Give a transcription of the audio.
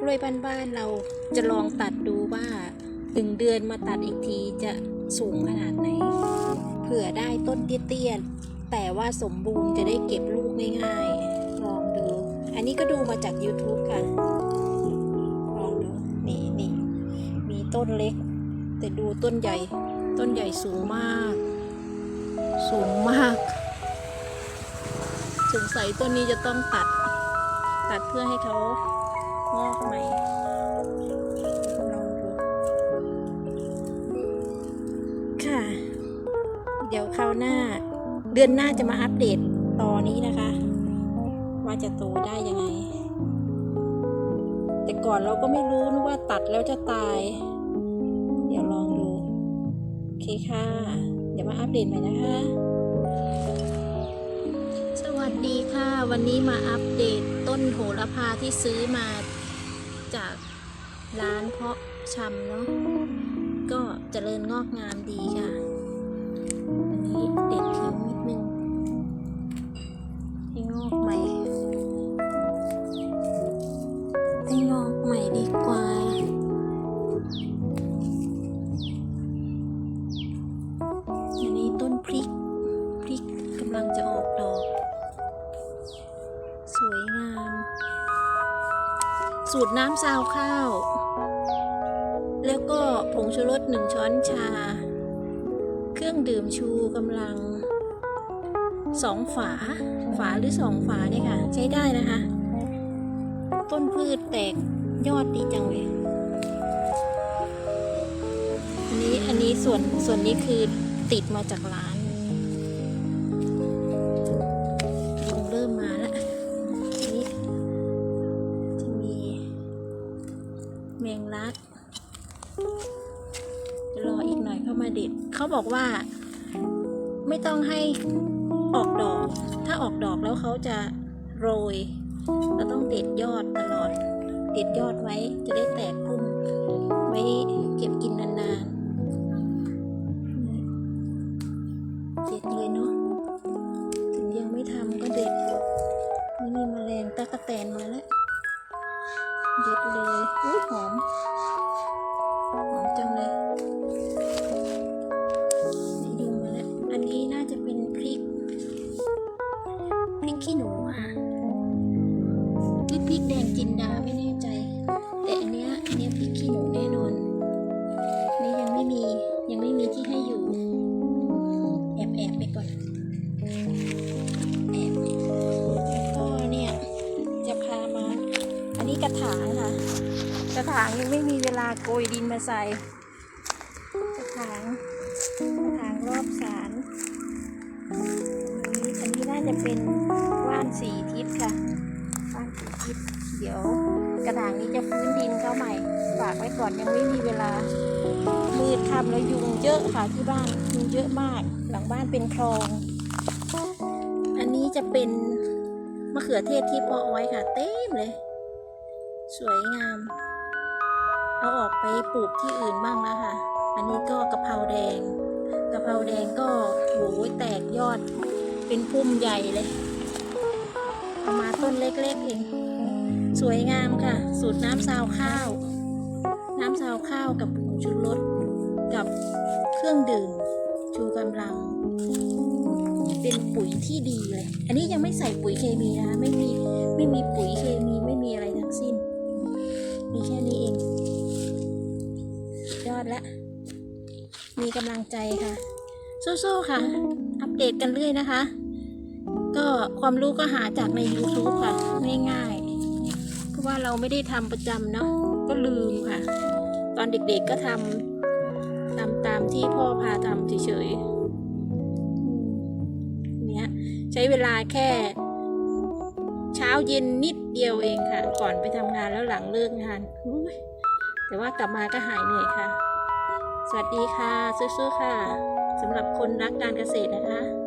กล้วยบ้านๆเราจะลองตัดดูว่าหนึ่งเดือนมาตัดอีกทีจะสูงขนาดไหน เผื่อได้ต้นเตี้ยๆแต่ว่าสมบูรณ์จะได้เก็บลูกง่ายๆ ลองดู อันนี้ก็ดูมาจาก YouTube ค่ะ ลองดูนี่นี่มีต้นเล็ก แต่ดูต้นใหญ่ ต้นใหญ่สูงมาก สูงมาก สงสัยต้นนี้จะต้องตัด ตัดเพื่อให้เขา งอกใหม่ลองดูค่ะ เดี๋ยวคราวหน้า เดือนหน้าจะมาอัปเดตตอนนี้นะคะ ว่าจะโตได้ยังไง แต่ก่อนเราก็ไม่รู้นะว่าตัดแล้วจะตาย เดี๋ยวลองดู โอเคค่ะ เดี๋ยวมาอัปเดตใหม่นะคะสวัสดีค่ะ วันนี้มาอัปเดตต้นโหระพาที่ซื้อมา ร้านเพาะชำเนาะก็เจริญงอกงามดีค่ะ อันนี้เด็ดทิ้งนิดนึงให้งอกใหม่ให้งอกใหม่ดีกว่าอันนี้ต้นพริก พริกกำลังจะออกดอก สวยงาม สูตรน้ำซาวข้าว แล้วก็ผงชูรสหนึ่งช้อนชา เครื่องดื่มชูกำลังสองฝา ฝาหรือสองฝาเนี่ยค่ะ ใช้ได้นะคะ ต้นพืชแตกยอดดีจังเลย อันนี้อันนี้ส่วนส่วนนี้คือติดมาจากร้าน รออีกหน่อยเข้ามาเด็ด เขาบอกว่า ไม่ต้องให้ออกดอก ถ้าออกดอกแล้วเขาจะโรย เราต้องเด็ดยอดตลอด เด็ดยอดไว้จะได้แตกพุ่มไว้เก็บกินนานๆ เด็ดเลยเนาะ ถึงยังไม่ทำก็เด็ดนี่มีแมลงตะกะแตนมาแล้ว เด็ดเลยอุ้ยหอม หอม ถางยังไม่มีเวลาโกยดินมาใส่กระถางกระถางรอบสารอันนี้อันนี้น่าจะเป็นว่านสีทิศค่ะว่านสีทิศเดี๋ยวกระถางนี้จะฟื้นดินเข้าใหม่ ฝากไว้ก่อนยังไม่มีเวลา มืดค่ำแล้วยุงเยอะค่ะที่บ้านยุงเยอะมาก หลังบ้านเป็นคลอง อันนี้จะเป็นมะเขือเทศที่เพาะไว้ค่ะ เต็มเลย สวยงาม เอาออกไปปลูกที่อื่นบ้างแล้วค่ะ อันนี้ก็กะเพราแดง กะเพราแดงก็โหแตกยอด เป็นพุ่มใหญ่เลยเอามาต้นเล็กๆเอง สวยงามค่ะ สูตรน้ำซาวข้าว น้ำซาวข้าวกับผงชูรสกับเครื่องดื่ม ชูกำลัง เป็นปุ๋ยที่ดีเลย อันนี้ยังไม่ใส่ปุ๋ยเคมีนะคะไม่มี ไม่มีปุ๋ยเคมี ไม่มีอะไรทั้งสิ้น มีแค่นี้เอง ยอดละมีกำลังใจค่ะ สู้ๆค่ะ อัปเดตกันเรื่อยนะคะ ก็ความรู้ก็หาจากใน YouTube ค่ะ ง่ายๆเพราะว่าเราไม่ได้ทำประจำเนาะก็ลืมค่ะ ตอนเด็กๆก็ทำทำตามที่พ่อพาทำเฉยๆอืมเนี้ยใช้เวลาแค่เช้าเย็นนิดเดียวเองค่ะ ก่อนไปทำงานแล้วหลังเลิกงานอุ๊ยแต่ว่ากลับมาก็หายเหนื่อยค่ะ สวัสดีค่ะสู้ๆค่ะสำหรับคนรักการเกษตรนะคะ